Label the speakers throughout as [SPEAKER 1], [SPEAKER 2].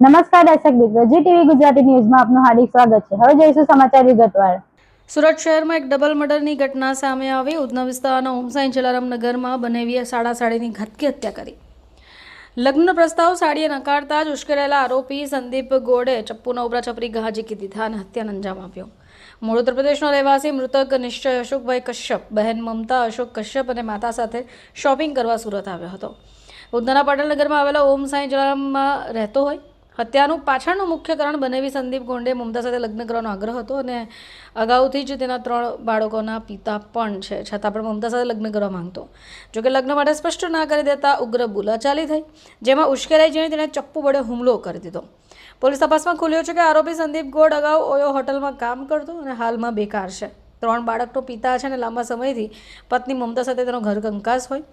[SPEAKER 1] નમસ્કાર દર્શક મિત્રો, જી ટીવી ગુજરાતી ન્યૂઝમાં આપનું હાર્દિક સ્વાગત છે. હવે જોઈશું સમાચાર વિગતવાર.
[SPEAKER 2] સુરત શહેરમાં એક ડબલ મર્ડરની ઘટના સામે આવી. ઉધના વિસ્તારના ઓમસાઈ જલારામ નગરમાં બનેવીએ સાડા સાડીની ઘટકી હત્યા કરી. લગ્ન પ્રસ્તાવ સાડીએ નકારતા જ ઉશ્કેરાયેલા આરોપી સંદીપ ગોડે ચપ્પુના ઉપરા ચપરી ઘા ઝીકી દીધા અને હત્યાને અંજામ આપ્યો. મૂળ ઉત્તર પ્રદેશનો રહેવાસી મૃતક નિશ્ચય અશોકભાઈ કશ્યપ, બહેન મમતા અશોક કશ્યપ અને માતા સાથે શોપિંગ કરવા સુરત આવ્યો હતો. ઉધના પાટલનગરમાં આવેલા ઓમ સાંઈ જલારામમાં રહેતો હોય હત્યાનું પાછળનું મુખ્ય કારણ બનેવી સંદીપ ગોંડે મમતા સાથે લગ્ન કરવાનો આગ્રહ હતો અને અગાઉથી જ તેના ત્રણ બાળકોના પિતા પણ છે. છતાં પણ મમતા સાથે લગ્ન કરવા માંગતો. જોકે લગ્ન માટે સ્પષ્ટ ના કરી દેતા ઉગ્ર બોલાચાલી થઈ, જેમાં ઉશ્કેરાઈ જઈને તેણે ચપ્પુ વડે હુમલો કરી દીધો. પોલીસ તપાસમાં ખુલ્યો છે કે આરોપી સંદીપ ગોડ અગાઉ ઓયો હોટલમાં કામ કરતો અને હાલમાં બેકાર છે. ત્રણ બાળકનો પિતા છે અને લાંબા સમયથી પત્ની મમતા સાથે તેનો ઘર કંકાસ હોય.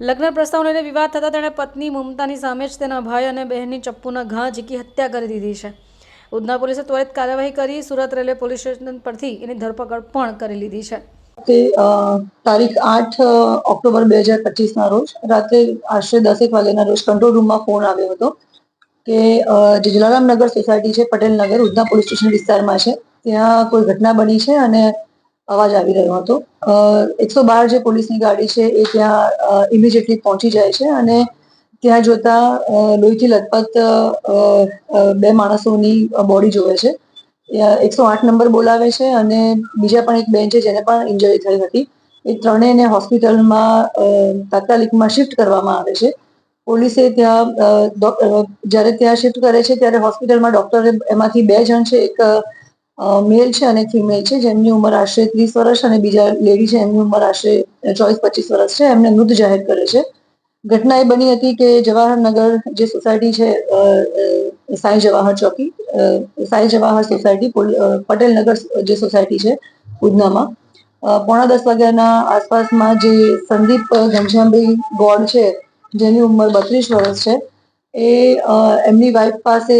[SPEAKER 2] લગ્ન પ્રસ્તાવ લઈને વિવાદ થતાં તેણે પત્ની મમતાની સામે જ તેના ભાઈ અને બહેનની ચપ્પુના ઘા ઝીકી હત્યા કરી દીધી છે. ઉધના પોલીસે ત્વરિત કાર્યવાહી કરી સુરત રેલવે પોલીસ સ્ટેશન પરથી એની ધરપકડ પણ કરી લીધી છે.
[SPEAKER 3] તે તારીખ આઠ ઓક્ટોબર બે હજાર પચીસના રોજ રાત્રે આશરે દસેક વાગ્યાના રોજ કંટ્રોલ રૂમમાં ફોન આવ્યો હતો કે જે જલારામ નગર સોસાયટી છે, પટેલ નગર, ઉધના પોલીસ સ્ટેશન વિસ્તારમાં છે. ત્યાં કોઈ ઘટના બની છે અને અવાજ આવી રહ્યો હતો. એકસો બાર જે પોલીસની ગાડી છે એ ત્યાં ઇમિડિયેટલી પહોંચી જાય છે અને ત્યાં જોતા લોહીથી લથપથ બે માણસોની બોડી જોવે છે. એકસો આઠ નંબર બોલાવે છે અને બીજા પણ એક બેન છે જેને પણ ઇન્જરી થઈ હતી. એ ત્રણેયને હોસ્પિટલમાં તાત્કાલિકમાં શિફ્ટ કરવામાં આવે છે. પોલીસે ત્યાં જ્યારે ત્યાં શિફ્ટ કરે છે ત્યારે હોસ્પિટલમાં ડોક્ટરે એમાંથી બે જણ છે. એક મેલ છે અને ફિમેલ છે, જેમની ઉંમર આશરે ત્રીસ વર્ષ અને બીજા લેડી છે એમની ઉંમર આશરે ચોવીસ પચીસ વર્ષ છે, એમને મૃત જાહેર કરે છે. ઘટના એ બની હતી કે જવાહરનગર જે સોસાયટી છે સાંઈ જવાહર ચોકી સાંઈ જવાહર સોસાયટી પટેલનગર જે સોસાયટી છે ઉધનામાં પોણા દસ વાગ્યાના આસપાસમાં જે સંદીપ ઘનશ્યામભાઈ ગોળ છે, જેની ઉંમર બત્રીસ વર્ષ છે એ એમની વાઈફ પાસે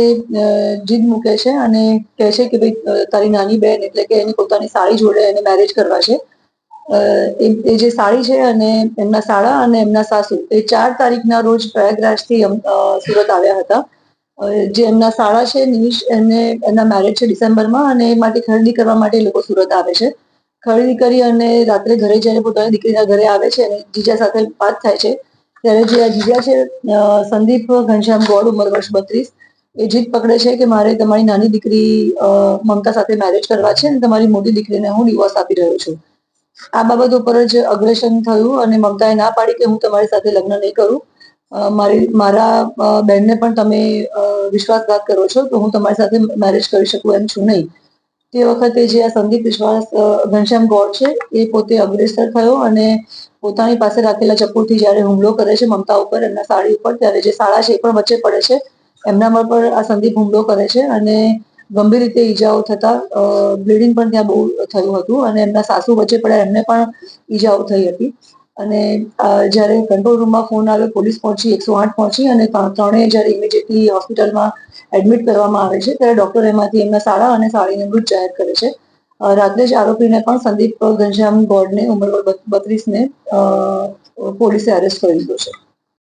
[SPEAKER 3] જીદ મૂકે છે અને કહે છે કે ભાઈ તારી નાની બેન એટલે કે એની પોતાની સાડી જોડે એને મેરેજ કરવા છે. એ જે સાડી છે અને એમના સાળા અને એમના સાસુ, એ ચાર તારીખના રોજ પ્રયાગરાજથી સુરત આવ્યા હતા. જે એમના સાળા છે નિમિષ એને, એના મેરેજ છે ડિસેમ્બરમાં અને એ માટે ખરીદી કરવા માટે એ લોકો સુરત આવે છે. ખરીદી કરી અને રાત્રે ઘરે જઈને પોતાની દીકરીના ઘરે આવે છે અને જીજા સાથે વાત થાય છે. ત્યારે જે આ જીજા છે સંદીપ ઘનશ્યામ ગોળ ઉંમર વર્ષ બત્રીસ, એ જીત પકડે છે કે મારે તમારી નાની દીકરી મમતા સાથે મેરેજ કરવા છે અને તમારી મોટી દીકરીને હું ડિવોર્સ આપી રહ્યો છું. આ બાબત ઉપર જ અગ્રેશન થયું અને મમતાએ ના પાડી કે હું તમારી સાથે લગ્ન નહીં કરું. મારી, મારા બહેનને પણ તમે વિશ્વાસઘાત કરો છો તો હું તમારી સાથે મેરેજ કરી શકું એમ છું નહીં. તે વખતે જે આ સંદીપ વિશ્વાસ ઘનશ્યામ ગોળ છે, એ પોતે અગ્રેસર થયો અને પોતાની પાસે રાખેલા ચપ્પુથી જ્યારે હુમલો કરે છે મમતા ઉપર, એમના સાડી ઉપર, ત્યારે જે શાળા છે એ પણ વચ્ચે પડે છે. એમનામાં પણ આ સંદીપ હુમલો કરે છે અને ગંભીર રીતે ઈજાઓ થતા બ્લીડિંગ પણ ત્યાં બહુ થયું હતું અને એમના સાસુ વચ્ચે પડ્યા, એમને પણ ઈજાઓ થઈ હતી. અને જ્યારે કંટ્રોલ રૂમમાં ફોન આવ્યો પોલીસ પહોંચી, એકસો આઠ પહોંચી અને ત્રણેય જ્યારે ઇમિડિયેટલી હોસ્પિટલમાં એડમિટ કરવામાં આવે છે, ત્યારે ડોક્ટર એમાંથી એમના સાળા અને સાળીને મૃત જાહેર કરે છે. રાત્રે જ આરોપીને પણ સંદીપ ઘનશ્યામ ગોડને, ઉંમર બત્રીસને પોલીસે અરેસ્ટ કરી દીધો છે.